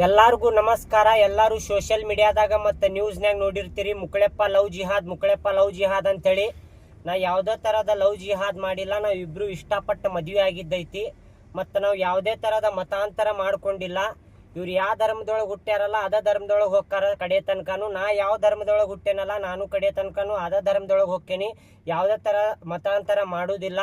ಎಲ್ಲಾರ್ಗೂ ನಮಸ್ಕಾರ. ಎಲ್ಲರೂ ಸೋಷಿಯಲ್ ಮೀಡಿಯಾದಾಗ ಮತ್ತು ನ್ಯೂಸ್ನಾಗ ನೋಡಿರ್ತೀರಿ. ಮುಕ್ಕಳೆಪ್ಪ ಲವ್ ಜಿಹಾದ್ ಮುಕ್ಕಳೆಪ್ಪ ಲವ್ ಜಿಹಾದ್ ಅಂತೇಳಿ. ನಾ ಯಾವುದೇ ಥರದ ಲವ್ ಜಿಹಾದ್ ಮಾಡಿಲ್ಲ. ನಾವು ಇಬ್ಬರು ಇಷ್ಟಪಟ್ಟು ಮದುವೆ ಆಗಿದ್ದೈತಿ. ಮತ್ತು ನಾವು ಯಾವುದೇ ಥರದ ಮತಾಂತರ ಮಾಡ್ಕೊಂಡಿಲ್ಲ. ಇವ್ರು ಯಾವ ಧರ್ಮದೊಳಗೆ ಹುಟ್ಟ್ಯಾರಲ್ಲ, ಅದ ಧರ್ಮದೊಳಗೆ ಹೋಗ್ತಾರ ಕಡೆ ತನಕನು. ನಾ ಯಾವ ಧರ್ಮದೊಳಗೆ ಹುಟ್ಟೇನಲ್ಲ, ನಾನು ಕಡೆ ತನಕನು ಅದ ಧರ್ಮದೊಳಗೆ ಹೋಗ್ತೇನೆ ಯಾವುದೇ ಥರ ಮತಾಂತರ ಮಾಡೋದಿಲ್ಲ.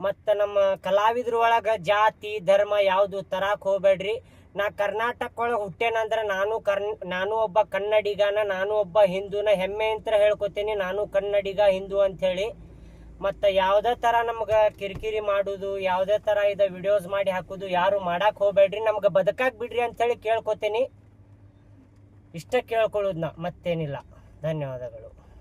ಮತ್ತು ನಮ್ಮ ಕಲಾವಿದ್ರ ಒಳಗೆ ಜಾತಿ, ಧರ್ಮ ಯಾವುದು ತರಕ್ಕೆ ಹೋಗ್ಬೇಡ್ರಿ ನಾ ಕರ್ನಾಟಕ ಒಳಗೆ ಹುಟ್ಟೇನಂದ್ರೆ ನಾನು ಕರ್ನ್, ನಾನು ಒಬ್ಬ ಕನ್ನಡಿಗನ, ನಾನು ಒಬ್ಬ ಹಿಂದೂನ ಹೆಮ್ಮೆ ಅಂತ ಹೇಳ್ಕೊತೀನಿ. ನಾನು ಕನ್ನಡಿಗ, ಹಿಂದೂ ಅಂಥೇಳಿ. ಮತ್ತು ಯಾವುದೇ ಥರ ನಮ್ಗೆ ಕಿರಿಕಿರಿ ಮಾಡೋದು, ಯಾವುದೇ ಥರ ಇದು ವಿಡಿಯೋಸ್ ಮಾಡಿ ಹಾಕೋದು, ಯಾರು ಮಾಡಕ್ಕೆ ಹೋಗ್ಬೇಡ್ರಿ. ನಮ್ಗೆ ಬದುಕಾಕ್ ಬಿಡ್ರಿ ಅಂಥೇಳಿ ಕೇಳ್ಕೊತೀನಿ. ಇಷ್ಟ ಕೇಳ್ಕೊಳ್ಳೋದು ನಾ, ಮತ್ತೇನಿಲ್ಲ. ಧನ್ಯವಾದಗಳು.